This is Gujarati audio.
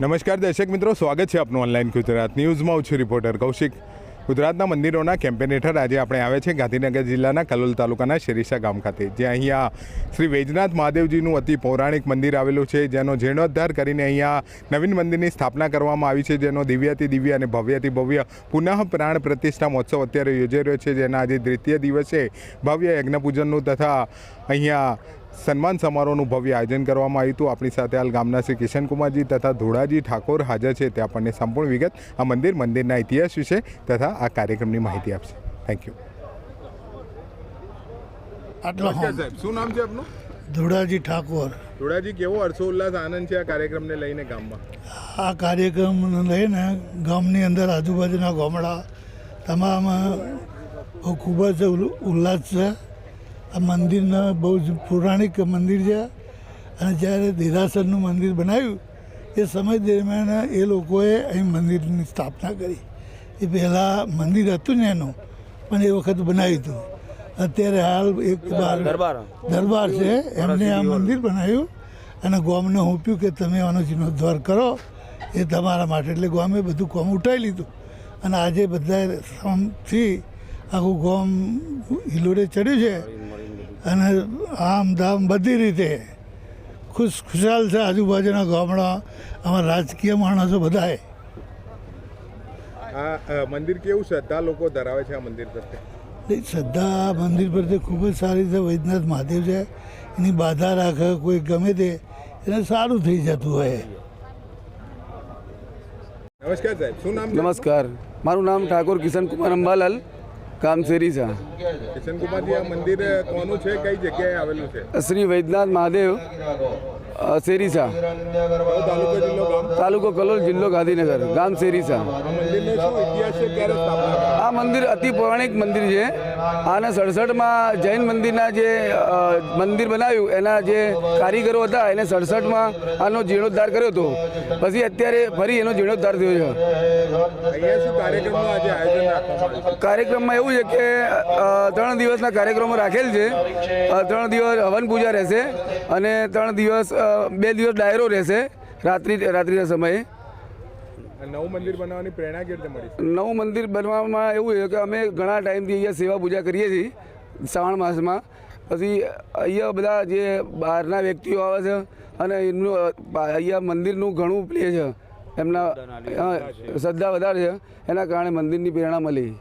નમસ્કાર દર્શક મિત્રો, સ્વાગત છે આપનું ઓનલાઈન ગુજરાત ન્યૂઝમાં. હું છું રિપોર્ટર કૌશિક. ગુજરાતના મંદિરોના કેમ્પેન હેઠળ આજે આપણે આવે છે ગાંધીનગર જિલ્લાના કલોલ તાલુકાના શેરીસા ગામ ખાતે, જ્યાં અહીંયા શ્રી વૈજનાથ મહાદેવજીનું અતિ પૌરાણિક મંદિર આવેલું છે, જેનો જીર્ણોદ્ધાર કરીને અહીંયા નવીન મંદિરની સ્થાપના કરવામાં આવી છે, જેનો દિવ્યાતિ દિવ્ય અને ભવ્યથી ભવ્ય પુનઃ પ્રાણ પ્રતિષ્ઠા મહોત્સવ અત્યારે યોજાઈ રહ્યો છે, જેના આજે દ્વિતીય દિવસે ભવ્ય યજ્ઞપૂજનનું તથા અહીંયા સન્માન સમારોહનું ભવ્ય આયોજન કરવામાં આવ્યું હતું. આપણી સાથે હાલ ગામના શ્રી કિશનકુમારજી તથા ધોળાજી ઠાકોર હાજર છે. તે આપણને સંપૂર્ણ વિગત આ મંદિર મંદિરના ઇતિહાસ વિશે તથા આ કાર્યક્રમની માહિતી આપશે. થેન્ક યુ આટલો સાહેબ શું નામ છે આપનું? ધોળાજી ઠાકોર. ધોળાજી કેવો હર્ષોલ્લાસ આનંદ છે આ કાર્યક્રમને લઈને ગામમાં? આ કાર્યક્રમ લઈને ગામની અંદર આજુબાજુના ગામડા તમામ ખૂબ જ ઉલ્લાસ છે. આ મંદિરના બહુ જ પૌરાણિક મંદિર છે. અને જ્યારે દેરાસરનું મંદિર બનાવ્યું એ સમય દરમિયાન એ લોકોએ અહીં મંદિરની સ્થાપના કરી. એ પહેલાં મંદિર હતું ને એનું પણ એ વખત બનાવ્યું હતું. અત્યારે હાલ એક બાર દરબાર. દરબાર છે. એમને આ મંદિર બનાવ્યું. અને ગોમને હોપ્યું કે તમે આનો જીર્ણોદ્ધાર કરો એ તમારા માટે. એટલે ગોમે બધું કોમ ઉઠાવી લીધું. અને આજે બધા શ્રમથી આખું ગોમ હિલોડે ચડ્યું છે. અને આમ ધામ બધી રીતે ખુશ ખુશાલ છે આજુબાજુના ગામડા અમારા રાજકીય માણસો બધાએ. આ મંદિર કેવું શ્રદ્ધા લોકો ધરાવે છે આ મંદિર પ્રત્યે? એ શ્રદ્ધા મંદિર પ્રત્યે ખૂબ જ સારી છે. વૈદ્યનાથ મહાદેવ છે. એની બાધા રાખે કોઈ ગમે તે એને સારું થઈ જતું હોય. નમસ્કાર સાહેબ શું નામ નમસ્કાર. મારું નામ ઠાકોર કિશન કુમાર અંબાલાલ. ગામ શેરીસા કિશનકુમારજી આ મંદિર કોનું છે? કઈ જગ્યાએ આવેલું છે? શ્રી વૈદ્યનાથ મહાદેવ. અ, શેરીસા. તાલુકો કલોલ જિલ્લો ગાંધીનગર. ગામ શેરીસા. આ મંદિર અતિ પૌરાણિક મંદિર છે. આને સડસઠમાં જૈન મંદિરના જે મંદિર બનાવ્યું એના જે કારીગરો હતા એને સડસઠમાં આનો જીર્ણોદ્ધાર કર્યો હતો. પછી અત્યારે ફરી એનો જીર્ણોદ્ધાર થયો છે. કાર્યક્રમમાં એવું છે કે ત્રણ દિવસના કાર્યક્રમો રાખેલ છે. ત્રણ દિવસ હવન પૂજા રહેશે અને ત્રણ દિવસ બે દિવસ ડાયરો રહેશે રાત્રિ રાત્રિના સમયે. નવું મંદિર બનાવવાની પ્રેરણા કેવી રીતે મળી? નવું મંદિર બનવામાં એવું છે કે અમે ઘણા ટાઈમથી અહીંયા સેવા પૂજા કરીએ છીએ શ્રાવણ માસમાં. પછી અહીંયા બધા જે બહારના વ્યક્તિઓ આવે છે અને એમનું અહીંયા મંદિરનું ઘણું પ્લે છે. એમના શ્રદ્ધા વધારે છે. એના કારણે મંદિરની પ્રેરણા મળી.